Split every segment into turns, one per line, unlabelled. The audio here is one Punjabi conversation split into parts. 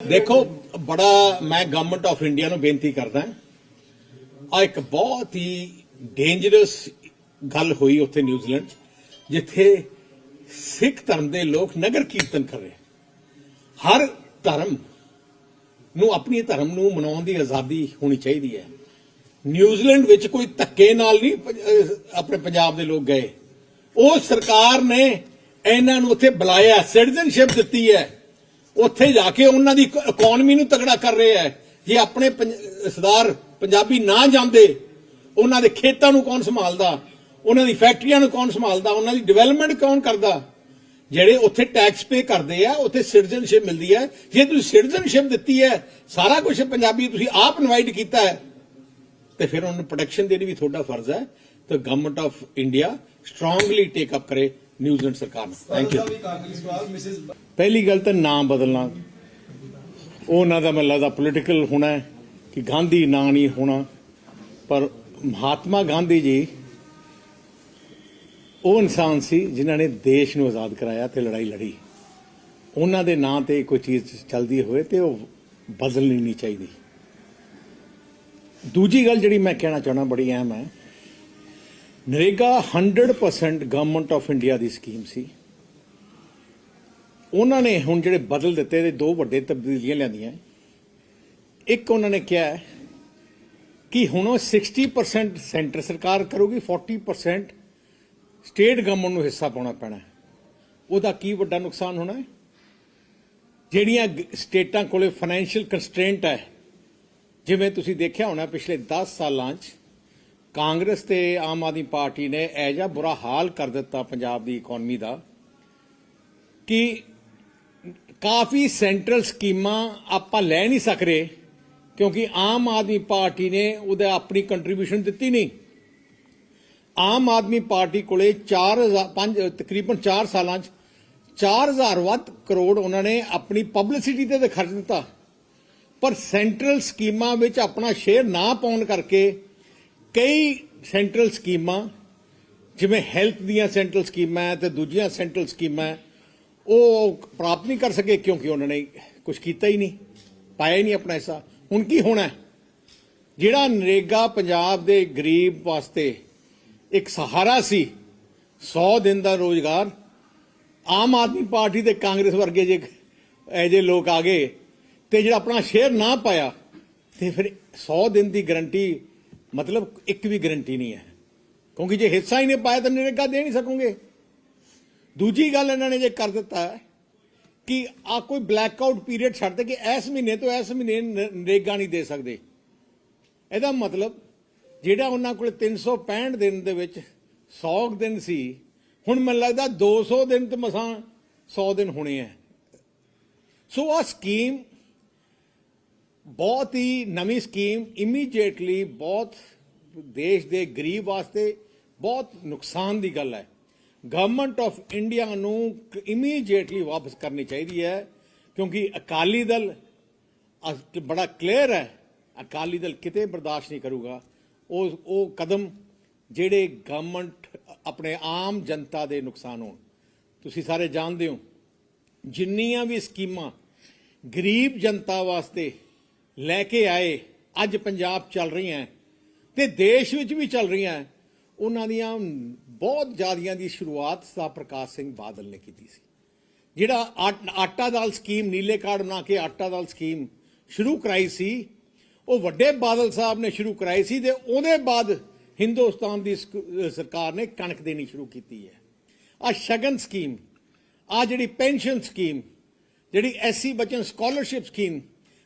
ਦੇਖੋ, ਬੜਾ ਮੈਂ ਗਵਰਨਮੈਂਟ ਆਫ ਇੰਡੀਆ ਨੂੰ ਬੇਨਤੀ ਕਰਦਾ ਆ ਇੱਕ ਬਹੁਤ ਹੀ ਡੇਂਜਰਸ ਗੱਲ ਹੋਈ ਉੱਥੇ ਨਿਊਜ਼ੀਲੈਂਡ 'ਚ, ਜਿੱਥੇ ਸਿੱਖ ਧਰਮ ਦੇ ਲੋਕ ਨਗਰ ਕੀਰਤਨ ਕਰ ਰਹੇ ਹਰ ਧਰਮ ਨੂੰ, ਆਪਣੀ ਧਰਮ ਨੂੰ ਮਨਾਉਣ ਦੀ ਆਜ਼ਾਦੀ ਹੋਣੀ ਚਾਹੀਦੀ ਹੈ। ਨਿਊਜ਼ੀਲੈਂਡ ਵਿੱਚ ਕੋਈ ਧੱਕੇ ਨਾਲ ਨਹੀਂ ਆਪਣੇ ਪੰਜਾਬ ਦੇ ਲੋਕ ਗਏ। ਉਹ ਸਰਕਾਰ ਨੇ ਇਹਨਾਂ ਨੂੰ ਉੱਥੇ ਬੁਲਾਇਆ ਸਿਟੀਜ਼ਨਸ਼ਿਪ ਦਿੱਤੀ ਹੈ। ਉੱਥੇ ਜਾ ਕੇ ਉਹਨਾਂ ਦੀ ਇਕਨੋਮੀ ਨੂੰ ਤਗੜਾ ਕਰ ਰਿਹਾ ਹੈ ਜੇ ਆਪਣੇ ਸਰਦਾਰ ਪੰਜਾਬੀ ਨਾ ਜਾਂਦੇ, ਉਹਨਾਂ ਦੇ ਖੇਤਾਂ ਨੂੰ ਕੌਣ ਸੰਭਾਲਦਾ? ਉਹਨਾਂ ਦੀ ਫੈਕਟਰੀਆਂ ਨੂੰ ਕੌਣ ਸੰਭਾਲਦਾ? ਉਹਨਾਂ ਦੀ ਡਿਵੈਲਪਮੈਂਟ ਕੌਣ ਕਰਦਾ? ਜਿਹੜੇ ਉੱਥੇ ਟੈਕਸ ਪੇ ਕਰਦੇ ਆ ਉੱਥੇ ਸਿਟੀਜ਼ਨਸ਼ਿਪ ਮਿਲਦੀ ਹੈ ਜੇ ਤੁਸੀਂ ਸਿਟੀਜ਼ਨਸ਼ਿਪ ਦਿੱਤੀ ਹੈ ਸਾਰਾ ਕੁਝ ਪੰਜਾਬੀ ਤੁਸੀਂ ਆਪ ਇਨਵਾਈਟ ਕੀਤਾ ਹੈ ਤੇ ਫਿਰ ਉਹਨਾਂ ਨੂੰ ਪ੍ਰੋਟੈਕਸ਼ਨ ਦੇਣੀ ਵੀ ਤੁਹਾਡਾ ਫਰਜ਼ ਹੈ ਤੇ government of India strongly take up ਕਰੇ। ਨਿਊਜ਼ੀਲੈਂਡ ਸਰਕਾਰ ਨੂੰ। ਥੈਂਕ ਯੂ ਪਹਿਲੀ ਗੱਲ ਤਾਂ ਨਾਮ ਬਦਲਣਾ। ਉਹ ਉਹਨਾਂ ਦਾ ਮੈਨੂੰ ਲੱਗਦਾ ਪੋਲੀਟੀਕਲ ਹੋਣਾ ਹੈ ਕਿ ਗਾਂਧੀ ਨਾਂ ਨਹੀਂ ਹੋਣਾ। ਪਰ ਮਹਾਤਮਾ ਗਾਂਧੀ ਜੀ ਉਹ ਇਨਸਾਨ ਸੀ ਜਿਨ੍ਹਾਂ ਨੇ ਦੇਸ਼ ਨੂੰ ਆਜ਼ਾਦ ਕਰਾਇਆ ਤੇ ਲੜਾਈ ਲੜੀ। ਉਹਨਾਂ ਦੇ ਨਾਂ ਤੇ ਕੋਈ ਚੀਜ਼ ਚੱਲਦੀ ਹੋਵੇ ਤੇ ਉਹ ਬਦਲਣੀ ਨਹੀਂ ਚਾਹੀਦੀ। ਦੂਜੀ ਗੱਲ ਜਿਹੜੀ ਮੈਂ ਕਹਿਣਾ ਚਾਹਣਾ ਬੜੀ ਅਹਿਮ ਹੈ ਨਰੇਗਾ 100% ਗਵਰਨਮੈਂਟ ਆਫ ਇੰਡੀਆ ਦੀ ਸਕੀਮ ਸੀ। ਉਹਨਾਂ ਨੇ ਹੁਣ ਜਿਹੜੇ ਬਦਲ ਦਿੱਤੇ ਤੇ ਦੋ ਵੱਡੇ ਤਬਦੀਲੀਆਂ ਲਿਆਂਦੀਆਂ। ਇੱਕ ਉਹਨਾਂ ਨੇ ਕਿਹਾ ਕਿ ਹੁਣ ਉਹ 60% ਸੈਂਟਰ ਸਰਕਾਰ ਕਰੂਗੀ 40% ਸਟੇਟ ਗਵਰਨਮੈਂਟ ਨੂੰ ਹਿੱਸਾ ਪਾਉਣਾ ਪੈਣਾ। ਉਹਦਾ ਕੀ ਵੱਡਾ ਨੁਕਸਾਨ ਹੋਣਾ ਹੈ? ਜਿਹੜੀਆਂ ਸਟੇਟਾਂ ਕੋਲੇ ਫਾਈਨੈਂਸ਼ੀਅਲ ਕੰਸਟ੍ਰੇਂਟ ਹੈ, ਜਿਵੇਂ ਤੁਸੀਂ ਦੇਖਿਆ ਹੋਣਾ ਪਿਛਲੇ 10 ਸਾਲਾਂ 'ਚ ਕਾਂਗਰਸ ਤੇ ਆਮ ਆਦਮੀ ਪਾਰਟੀ ਨੇ ਇਹ ਜਿਹਾ ਬੁਰਾ ਹਾਲ ਕਰ ਦਿੱਤਾ ਪੰਜਾਬ ਦੀ ਇਕਨੋਮੀ ਦਾ ਕਿ ਕਾਫੀ ਸੈਂਟਰਲ ਸਕੀਮਾਂ ਆਪਾਂ ਲੈ ਨਹੀਂ ਸਕਦੇ ਕਿਉਂਕਿ ਆਮ ਆਦਮੀ ਪਾਰਟੀ ਨੇ ਉਹਦਾ ਆਪਣੀ ਕੰਟਰੀਬਿਊਸ਼ਨ ਦਿੱਤੀ ਨਹੀਂ। ਆਮ ਆਦਮੀ ਪਾਰਟੀ ਕੋਲੇ 4000 ਪੰਜ, ਤਕਰੀਬਨ 4 ਸਾਲਾਂ 'ਚ 4000 ਵੱਧ ਕਰੋੜ ਉਹਨਾਂ ਨੇ ਆਪਣੀ ਪਬਲਿਸਿਟੀ ਤੇ ਤਾਂ ਖਰਚ ਦਿੱਤਾ। ਪਰ ਸੈਂਟਰਲ ਸਕੀਮਾਂ ਵਿੱਚ ਆਪਣਾ ਸ਼ੇਅਰ ਨਾ ਪਾਉਣ ਕਰਕੇ ਕਈ ਸੈਂਟਰਲ ਸਕੀਮਾਂ, ਜਿਵੇਂ ਹੈਲਥ ਦੀਆਂ ਸੈਂਟਰਲ ਸਕੀਮਾਂ ਹੈ ਤੇ ਦੂਜੀਆਂ ਸੈਂਟਰਲ ਸਕੀਮਾਂ ਉਹ ਪ੍ਰਾਪਤ ਨਹੀਂ ਕਰ ਸਕੇ ਕਿਉਂਕਿ ਉਹਨਾਂ ਨੇ ਕੁਝ ਕੀਤਾ ਹੀ ਨਹੀਂ, ਪਾਇਆ ਹੀ ਨਹੀਂ ਆਪਣਾ ਹਿੱਸਾ। ਹੁਣ ਕੀ ਹੋਣਾ ਜਿਹੜਾ ਨਰੇਗਾ ਪੰਜਾਬ ਦੇ ਗਰੀਬ ਵਾਸਤੇ ਇੱਕ ਸਹਾਰਾ ਸੀ 100 ਦਿਨ ਦਾ ਰੋਜ਼ਗਾਰ, ਆਮ ਆਦਮੀ ਪਾਰਟੀ ਤੇ ਕਾਂਗਰਸ ਵਰਗੇ ਜੇ ਇਹ ਜੇ ਲੋਕ ਆ ਗਏ ਤੇ ਜਿਹੜਾ ਆਪਣਾ ਸ਼ੇਅਰ ਨਾ ਪਾਇਆ, ਤੇ ਫਿਰ 100 ਦਿਨ ਦੀ ਗਰੰਟੀ ਮਤਲਬ ਇੱਕ ਵੀ ਗਰੰਟੀ ਨਹੀਂ ਹੈ। ਕਿਉਂਕਿ ਜੇ ਹਿੱਸਾ ਹੀ ਨਹੀਂ ਪਾਇਆ ਤਾਂ ਨਰੇਗਾ ਦੇ ਨਹੀਂ ਸਕੋਗੇ। ਦੂਜੀ ਗੱਲ ਇਹਨਾਂ ਨੇ ਜੇ ਕਰ ਦਿੱਤਾ ਕਿ ਆ ਕੋਈ ਬਲੈਕ ਆਊਟ ਪੀਰੀਅਡ ਛੱਡ ਦੇ ਕਿ ਇਸ ਮਹੀਨੇ ਤੋਂ ਇਸ ਮਹੀਨੇ ਨਰੇਗਾ ਨਹੀਂ ਦੇ ਸਕਦੇ। ਇਹਦਾ ਮਤਲਬ ਜਿਹੜਾ ਉਹਨਾਂ ਕੋਲ 365 ਦਿਨ ਦੇ ਵਿੱਚ 100 ਦਿਨ ਸੀ, ਹੁਣ ਮੈਨੂੰ ਲੱਗਦਾ 200 ਦਿਨ ਤੇ ਮਸਾਂ 100 ਦਿਨ ਹੋਣੇ ਆ ਸੋ ਆ ਸਕੀਮ ਬਹੁਤ ਹੀ ਨਵੀਂ ਸਕੀਮ ਇਮੀਡੀਏਟਲੀ ਬਹੁਤ ਦੇਸ਼ ਦੇ ਗਰੀਬ ਵਾਸਤੇ ਬਹੁਤ ਨੁਕਸਾਨ ਦੀ ਗੱਲ ਹੈ। ਗਵਰਨਮੈਂਟ ਆਫ ਇੰਡੀਆ ਨੂੰ ਇਮੀਡੀਏਟਲੀ ਵਾਪਸ ਕਰਨੀ ਚਾਹੀਦੀ ਹੈ ਕਿਉਂਕਿ ਅਕਾਲੀ ਦਲ ਬੜਾ ਕਲੀਅਰ ਹੈ, ਅਕਾਲੀ ਦਲ ਕਿਤੇ ਬਰਦਾਸ਼ਤ ਨਹੀਂ ਕਰੂਗਾ। ਉਹ ਉਹ ਕਦਮ ਜਿਹੜੇ ਗਵਰਨਮੈਂਟ ਆਪਣੇ ਆਮ ਜਨਤਾ ਦੇ ਨੁਕਸਾਨ ਹੋਣ। ਤੁਸੀਂ ਸਾਰੇ ਜਾਣਦੇ ਹੋ, ਜਿੰਨੀਆਂ ਵੀ ਸਕੀਮਾਂ ਗਰੀਬ ਜਨਤਾ ਵਾਸਤੇ ਲੈ ਕੇ ਆਏ। ਅੱਜ ਪੰਜਾਬ ਚੱਲ ਰਹੀਆਂ ਤੇ ਦੇਸ਼ ਵਿੱਚ ਵੀ ਚੱਲ ਰਹੀਆਂ ਉਹਨਾਂ ਦੀਆਂ ਬਹੁਤ ਜ਼ਿਆਦੀਆਂ ਦੀ ਸ਼ੁਰੂਆਤ ਸਾ ਪ੍ਰਕਾਸ਼ ਸਿੰਘ ਬਾਦਲ ਨੇ ਕੀਤੀ ਸੀ। ਜਿਹੜਾ ਆਟ- ਆਟਾ ਦਾਲ ਸਕੀਮ, ਨੀਲੇ ਕਾਰਡ ਬਣਾ ਕੇ ਆਟਾ ਦਾਲ ਸਕੀਮ ਸ਼ੁਰੂ ਕਰਾਈ ਸੀ, ਉਹ ਵੱਡੇ ਬਾਦਲ ਸਾਹਿਬ ਨੇ ਸ਼ੁਰੂ ਕਰਾਈ ਸੀ ਤੇ ਉਹਦੇ ਬਾਅਦ ਹਿੰਦੁਸਤਾਨ ਦੀ ਸਕ- ਸਰਕਾਰ ਨੇ ਕਣਕ ਦੇਣੀ ਸ਼ੁਰੂ ਕੀਤੀ ਹੈ। ਆ ਸ਼ਗਨ ਸਕੀਮ ਆ ਜਿਹੜੀ ਪੈਨਸ਼ਨ ਸਕੀਮ, ਜਿਹੜੀ ਐਸਸੀ ਬਚਨ ਸਕਾਲਰਸ਼ਿਪ ਸਕੀਮ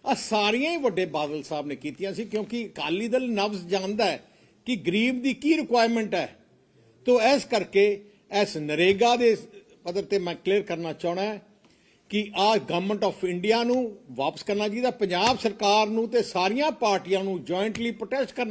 ਆ ਸਾਰੀਆਂ ਹੀ ਵੱਡੇ ਬਾਦਲ ਸਾਹਿਬ ਨੇ ਕੀਤੀਆਂ ਸੀ, ਕਿਉਂਕਿ ਅਕਾਲੀ ਦਲ ਨਵਜ਼ ਜਾਣਦਾ ਹੈ ਕਿ ਗਰੀਬ ਦੀ ਕੀ ਰਿਕੁਆਇਰਮੈਂਟ ਹੈ। ਤੋ ਇਸ ਕਰਕੇ ਇਸ ਨਰੇਗਾ ਦੇ ਪੱਧਰ ਤੇ ਮੈਂ ਕਲੀਅਰ ਕਰਨਾ ਚਾਹਣਾ ਹੈ ਕਿ ਆ ਗਵਰਨਮੈਂਟ ਆਫ ਇੰਡੀਆ ਨੂੰ ਵਾਪਸ ਕਰਨਾ ਚਾਹੀਦਾ, ਪੰਜਾਬ ਸਰਕਾਰ ਨੂੰ ਤੇ ਸਾਰੀਆਂ ਪਾਰਟੀਆਂ ਨੂੰ ਜੁਆਇੰਟਲੀ ਪ੍ਰੋਟੈਸਟ ਕਰਨਾ